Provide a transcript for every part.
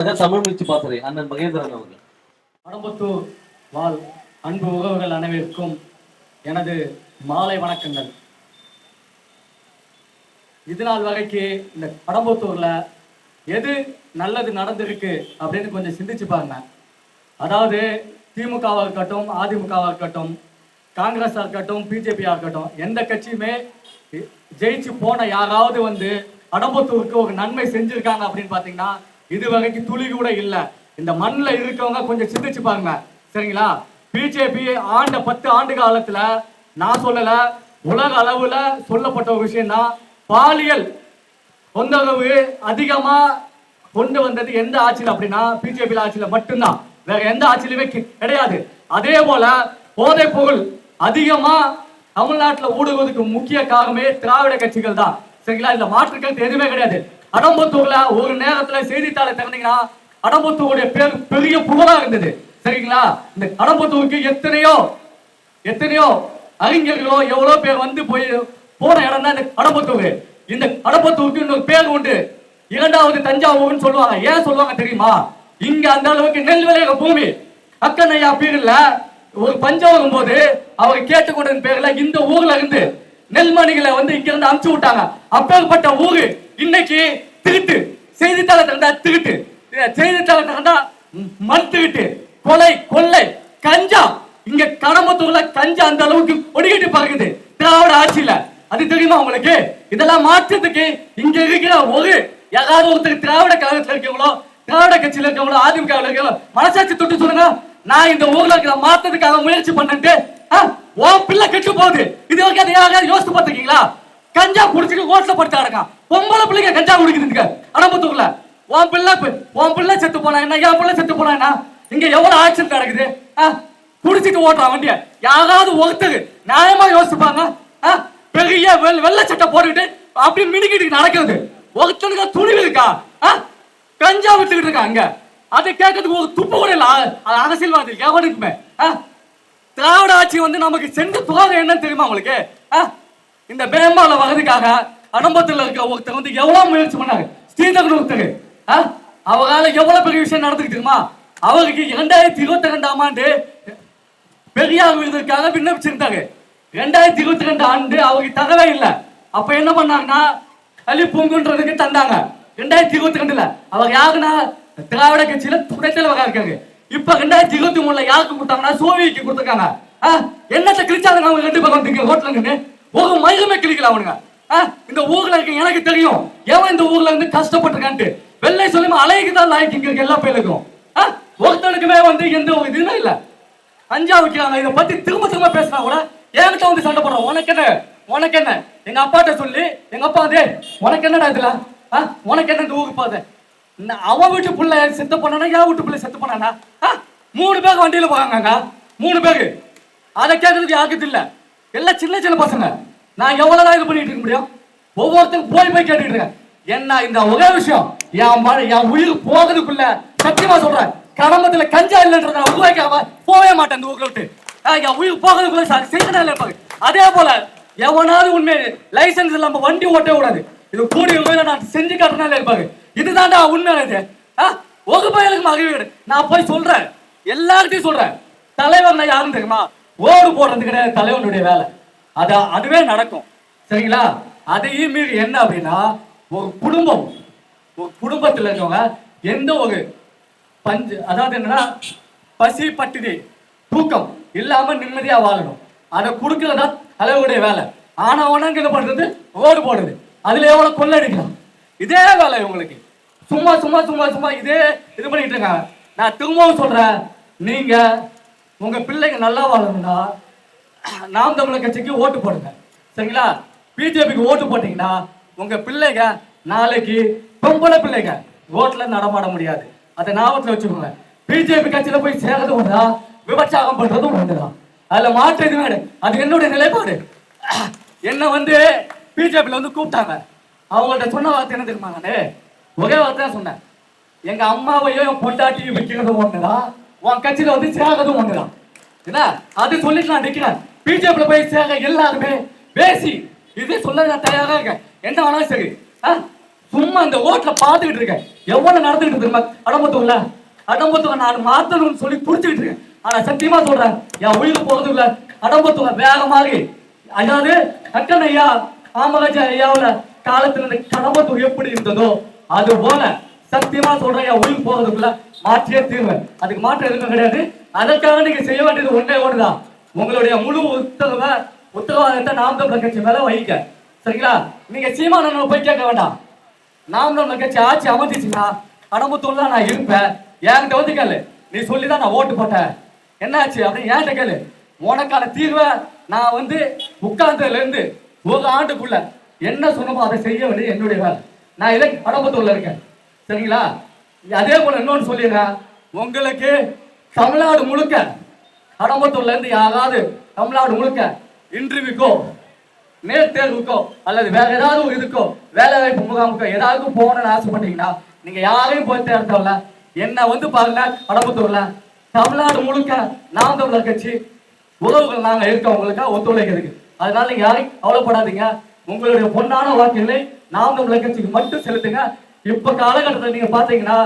தமிழ் முயற்சி பாசறை அண்ணன் மகேந்திரன் அவர்கள். கடம்பத்தூர் வாழ் அன்பு உறவுகள் அனைவருக்கும் எனது மாலை வணக்கங்கள். இது நாள் வரைக்கு இந்த கடம்பத்தூர்ல எது நல்லது நடந்திருக்கு அப்படின்னு கொஞ்சம் சிந்திச்சு பாருங்க. அதாவது திமுகவாக இருக்கட்டும் அதிமுகவாக இருக்கட்டும் காங்கிரஸாக இருக்கட்டும் பிஜேபியாக இருக்கட்டும் எந்த கட்சியுமே ஜெயிச்சு போன யாராவது வந்து கடம்பத்தூருக்கு ஒரு நன்மை செஞ்சுருக்காங்க அப்படின்னு பார்த்தீங்கன்னா இது வகைக்கு துளி கூட இல்லை. இந்த மண்ணில் இருக்கவங்க கொஞ்சம் சிந்திச்சு பாருங்க. சரிங்களா? பிஜேபி ஆண்ட பத்து ஆண்டு காலத்தில் நான் சொல்லலை உலக அளவில் சொல்லப்பட்ட ஒரு விஷயம்னா பாலியல் தொந்தரவு அதிகமாக கொண்டு வந்தது எந்த ஆட்சியில் அப்படின்னா பிஜேபி ஆட்சியில் மட்டும்தான். வேற எந்த ஆட்சியிலுமே கிடையாது. அதே போல போதைப் பொருள் அதிகமாக தமிழ்நாட்டில் ஊடுருவதுக்கு முக்கிய காரணமே திராவிட கட்சிகள் தான். சரிங்களா? இந்த மாற்று கருத்து எதுவுமே கிடையாது. அடம்பத்தூர்ல ஒரு நேரத்துல செய்தித்தாளை திறந்தீங்கன்னா அடம்பத்தூருடைய பேர் பெரிய புகழா இருந்தது. சரிங்களா? இந்த அடம்பத்தூருக்கு எத்தனையோ எத்தனையோ அறிஞர்களோ எவ்வளோ பேர் வந்து போய் போன இடம் தான் இந்த கடம்பத்தூர் இந்த கடம்பத்தூருக்கு இன்னொரு பேர் உண்டு. இரண்டாவது தஞ்சாவூர்னு சொல்லுவாங்க. ஏன் சொல்லுவாங்க தெரியுமா? இங்க அந்த அளவுக்கு நெல் விளையிற பூமி. அக்கனையா பேர்ல ஒரு பஞ்சம் வரும்போது அவர் கேட்டுக்கொண்ட பேர்ல இந்த ஊர்ல இருந்து நெல்மணிகளை வந்து இங்க இருந்து அமுச்சு விட்டாங்க. அப்பேற்பட்ட ஊரு இன்னைக்கு திருட்டு. செய்தித்தாளை திறந்தா திருட்டு. செய்தித்தாளை திறந்தா மண் திருட்டு கொலை கொள்ளை கஞ்சா. இங்க கடம்பத்தூர்ல கஞ்சா அந்த அளவுக்கு ஒடுக்கிட்டு பார்க்குது திராவிட ஆட்சியில. அது தெரியுமா உங்களுக்கு? இதெல்லாம் மாற்றத்துக்கு இங்க இருக்கிற ஒரு யாராவது ஒருத்தர் திராவிட கழகத்துல இருக்கவங்களோ திராவிட கட்சியில இருக்கவங்களோ அதிமுக இருக்கவங்களோ மனசாட்சி தொட்டு சொல்லுங்க. நான் இந்த ஊர்ல இருக்கிற மாற்றத்துக்காக முயற்சி பண்ணிட்டு உன் பிள்ளை கெட்டு போகுது. இது வரைக்கும் அதை யாராவது யோசித்து பார்த்துருக்கீங்களா? கஞ்சா குடிச்சிட்டு ஹோட்டல படுத்து கிடக்கான் பொம்பளை பிள்ளைங்க கஞ்சா குடிக்குதுங்க அடம்பத்தூர்ல உன் பிள்ளை உன் பிள்ளை செத்து போனா என்ன என் பிள்ளை செத்து போனா என்ன இங்க எவ்வளவு ஆக்சிடென்ட் நடக்குது ஆ? குடிச்சிட்டு ஓட்டுறான் வண்டிய யாராவது ஒருத்தர் நியாயமா யோசிப்பாங்க ஆ? பெரிய வெள்ள வெள்ளை சட்டை போட்டுக்கிட்டு அப்படி மினுக்கிட்டு நடக்கிறது ஒருத்தனுக்கு துணிவு இருக்கா ஆ? கஞ்சா வித்துக்கிட்டு இருக்கான் அங்க அதை கேட்கறதுக்கு ஒரு துப்பு கூட இல்ல அது அரசியல்வாதி எவனுக்குமே ஆ? திராவிட ஆட்சி வந்து நமக்கு சென்று துரோகம் என்னன்னு தெரியுமா உங்களுக்கு ஆ? இந்த மேம்பால வர்றதுக்காக அடம்பத்தில் இருக்க ஒருத்தர் வந்து எவ்வளவு முயற்சி பண்ணாரு? ஸ்ரீதகன் ஒருத்தர். ஆ? எவ்வளவு பெரிய விஷயம் நடந்துக்கிட்டுமா அவருக்கு இரண்டாயிரத்தி இருபத்தி ரெண்டாம் ஆண்டு பெரியார் விருதுக்காக விண்ணப்பிச்சிருந்தாரு. ரெண்டாயிரத்தி இருபத்தி ரெண்டு ஆண்டு அவருக்கு தரவே இல்லை. அப்ப என்ன பண்ணாங்கன்னா களி பூங்குன்றதுக்கு தந்தாங்க. ரெண்டாயிரத்தி இருபத்தி ரெண்டுல அவர் யாருன்னா திராவிட கட்சியில துணைத் தலைவரா இருக்காரு. இப்ப ரெண்டாயிரத்தி இருபத்தி மூணுல யாருக்கு கொடுத்தாங்கன்னா சோவிக்கு கொடுத்துருக்காங்க. ஆ, கிழிச்சாங்க அவங்க ரெண்டு பக்கம் வந்து ரோட்ல ஒரு மயிலுமே கிழிக்கல அவனுங்க. ஆ, இந்த ஊர்ல இருக்க எனக்கு தெரியும். எவன் இந்த ஊர்ல இருந்து கஷ்டப்பட்டிருக்கான்ட்டு. வெள்ளை சொல்லி அலைக்கு தான் லாய்க்கு இங்க இருக்க எல்லா பேருக்கும். ஆ, ஒருத்தனுக்குமே வந்து எந்த ஒரு இதுவுமே இல்லை. அஞ்சா வைக்கிறாங்க இதை பத்தி திரும்ப திரும்ப பேசினா கூட என்கிட்ட வந்து சண்டை போடுறோம் உனக்கு என்ன? உனக்கு என்ன? எங்க அப்பாட்ட சொல்லி. எங்க அப்பா அதே உனக்கு என்னடா இதுல? ஆ? உனக்கு என்ன இந்த ஊருக்கு பாது அவன் வீட்டு பிள்ளை செத்து பண்ணானா என் வீட்டு பிள்ளை செத்து பண்ணானா ஆ? மூணு பேர் வண்டியில போறாங்க மூணு பேரு. அதை கேட்கறதுக்கு யாருக்கு இல்லை. எல்லாம் சின்ன சின்ன பசங்க. நான் எவ்வளவு தான் இது பண்ணிட்டு இருக்க முடியும்? ஒவ்வொருத்தரும் போய் போய் கேட்டுட்டு இருக்கேன். என்ன இந்த ஒரே விஷயம்? என் மழை என் உயிர் போகிறதுக்குள்ள சத்தியமா சொல்றேன். கடம்பத்துல கஞ்சா இல்லைன்றத உருவாக்காம போவே மாட்டேன் இந்த ஊர்ல விட்டு. ஆ, என் உயிர் போகிறதுக்குள்ள செய்தா இருப்பாங்க அதே போல எவனாவது உண்மை லைசன்ஸ் இல்லாம வண்டி ஓட்டவே கூடாது. இது கூடிய உண்மையில நான் செஞ்சு காட்டுறதுனால இருப்பாங்க இதுதான்டா உண்மை இது. ஆ, ஒரு பயலுக்கு மகிழ்வு நான் போய் சொல்றேன். எல்லார்கிட்டையும் சொல்றேன். தலைவர் நான் யாரும் தெரியுமா? ஓடு போடுறது கிடையாது தலைவனுடைய வேலை. அது அதுவே நடக்கும். சரிங்களா? அதையும் மீறி என்ன அப்படின்னா ஒரு குடும்பம் ஒரு குடும்பத்தில் இருக்கவங்க எந்த ஒரு பஞ்சு அதாவது என்னன்னா பசி பட்டினி தூக்கம் இல்லாம நிம்மதியா வாழணும். அதை கொடுக்கறதா தலைவருடைய வேலை. ஆனா உனக்கு என்ன பண்றது? ஓடு போடுறது. அதுல எவ்வளவு கொள்ளடிக்கலாம் இதே வேலை உங்களுக்கு சும்மா சும்மா சும்மா சும்மா இதே இது பண்ணிட்டு இருக்காங்க. நான் திரும்பவும் சொல்றேன் நீங்க உங்க பிள்ளைங்க நல்லா வாழணும்னா நாம் தமிழர் கட்சிக்கு ஓட்டு போடுங்க சரிங்களா? பிஜேபிக்கு ஓட்டு போட்டீங்கன்னா உங்க பிள்ளைங்க நாளைக்கு பொம்பளை பிள்ளைங்க ஓட்டில் நடமாட முடியாது. அதை ஞாபகத்தில் வச்சுக்கோங்க. பிஜேபி கட்சியில போய் சேர்றது ஒன்றா விபச்சாரம் பண்றதும் ஒன்றுதான் அதுல மாற்று எதுவுமே கிடையாது. அது என்னுடைய நிலைப்பாடு. என்ன வந்து பிஜேபியில் வந்து கூப்பிட்டாங்க. அவங்கள்ட்ட சொன்ன வார்த்தை என்ன தெரியுமாங்கண்ணே ஒரே வார்த்தை தான் சொன்னேன். எங்க அம்மாவையும் என் பொண்டாட்டியும் ஒன்று ஒண்ணுதான் உன் கட்சியில வந்து சேர்றதும் ஒண்ணுதான். என்ன? அது சொல்லிட்டு நான் நிக்கிறேன். பிஜேபியில போய் சேர எல்லாருமே பேசி இது சொல்ல நான் தயாரா இருக்கேன். என்ன வேணாலும் சரி. ஆ? சும்மா இந்த ஓட்டுல பாத்துக்கிட்டு இருக்கேன். எவ்வளவு நடந்துகிட்டு இருக்கு கடம்பத்தூர்ல கடம்பத்தூர்ல நான் மாத்தணும்னு சொல்லி புடிச்சுக்கிட்டு இருக்கேன். ஆனா சத்தியமா சொல்றேன் என் உயிர் போறதுக்குள்ள வேற வேகமாக அதாவது அக்கன் ஐயா காமராஜர் ஐயாவோட காலத்துல இந்த கடம்பத்தூர் எப்படி இருந்ததோ அது போல சத்தியமா சொல்றேன் என் உயிர் போறதுக்குள்ள மாற்றியே தீர்வேன் அதுக்கு மாற்றம் எதுவும் கிடையாது. அதற்காக நீங்க செய்ய வேண்டியது ஒன்றே ஒன்றுதான். உங்களுடைய முழு உத்தரவ உத்தரவாதத்தை நாம் தமிழர் கட்சி மேல வகிக்க சரிங்களா? நீங்க சீமானனை போய் கேட்க வேண்டாம். நாம் தமிழர் கட்சி ஆட்சி அமர்ந்துச்சுன்னா கடம்பத்தூர்ல நான் இருப்பேன். என்கிட்ட வந்து கேளு. நீ சொல்லிதான் நான் ஓட்டு போட்டேன். என்னாச்சு அப்படின்னு ஏன்ட்ட கேளு. உனக்கான தீர்வை நான் வந்து உட்கார்ந்ததுல இருந்து ஒரு ஆண்டுக்குள்ள என்ன சொன்னமோ அதை செய்ய வேண்டியது என்னுடைய வேலை. நான் இதை கடம்பத்தூர்ல இருக்கேன். சரிங்களா? அதே போல இன்னொன்னு சொல்லிருங்க உங்களுக்கு தமிழ்நாடு முழுக்க கடம்பத்தூர்ல இருந்து யாராவது தமிழ்நாடு முழுக்க இன்டர்வியூக்கோ மேல் தேர்வுக்கோ அல்லது வேற ஏதாவது ஒரு இதுக்கோ வேலை வாய்ப்பு முகாமுக்கோ ஏதாவது போகணும்னு ஆசைப்பட்டீங்கன்னா நீங்க யாரையும் போய் தேர்தல என்ன வந்து பாருங்க கடம்பத்தூர்ல தமிழ்நாடு முழுக்க நாம் தமிழர் கட்சி உறவுகள் நாங்க இருக்கவங்களுக்கு ஒத்துழைக்கிறதுக்கு. அதனால நீங்க யாரையும் கவலைப்படாதீங்க. உங்களுடைய பொன்னான வாக்குகளை நாம் தமிழர் கட்சிக்கு மட்டும் செலுத்துங்க. இப்ப காலகட்டத்தில் நீங்க பாத்தீங்கன்னா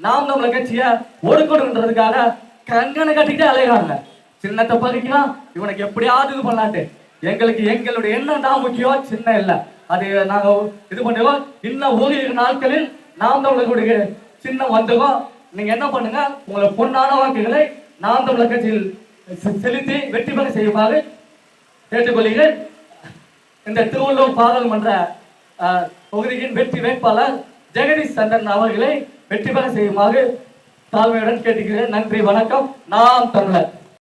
நாம் நம்மளை கட்சியை ஒடுக்கணுன்றதுக்காக கங்கனை கட்டிக்கிட்டே அலைகிறாங்க சின்னத்தை பறிக்கலாம் இவனுக்கு எப்படியாவது இது பண்ணலான்ட்டு. எங்களுக்கு எங்களுடைய எண்ணம் தான் முக்கியம் சின்ன இல்ல. அது நாங்க இது பண்ணுவோம் இன்னும் ஓரிரு நாட்களில் நாம் தமிழர்களுடைய சின்னம் வந்துடும் நீங்க என்ன பண்ணுங்க உங்களை பொன்னான வாக்குகளை நாம் தமிழர் கட்சியில் செலுத்தி வெற்றி பெற செய்யுமாறு கேட்டுக்கொள்கிறேன். இந்த திருவள்ளூர் பாராளுமன்ற தொகுதியின் வெற்றி வேட்பாளர் ஜெகதீஷ் சந்திரன் அவர்களை வெற்றி பெற செய்யுமாறு தாழ்மையுடன் கேட்டுக்கிறேன். நன்றி வணக்கம். நாம் தமிழர்.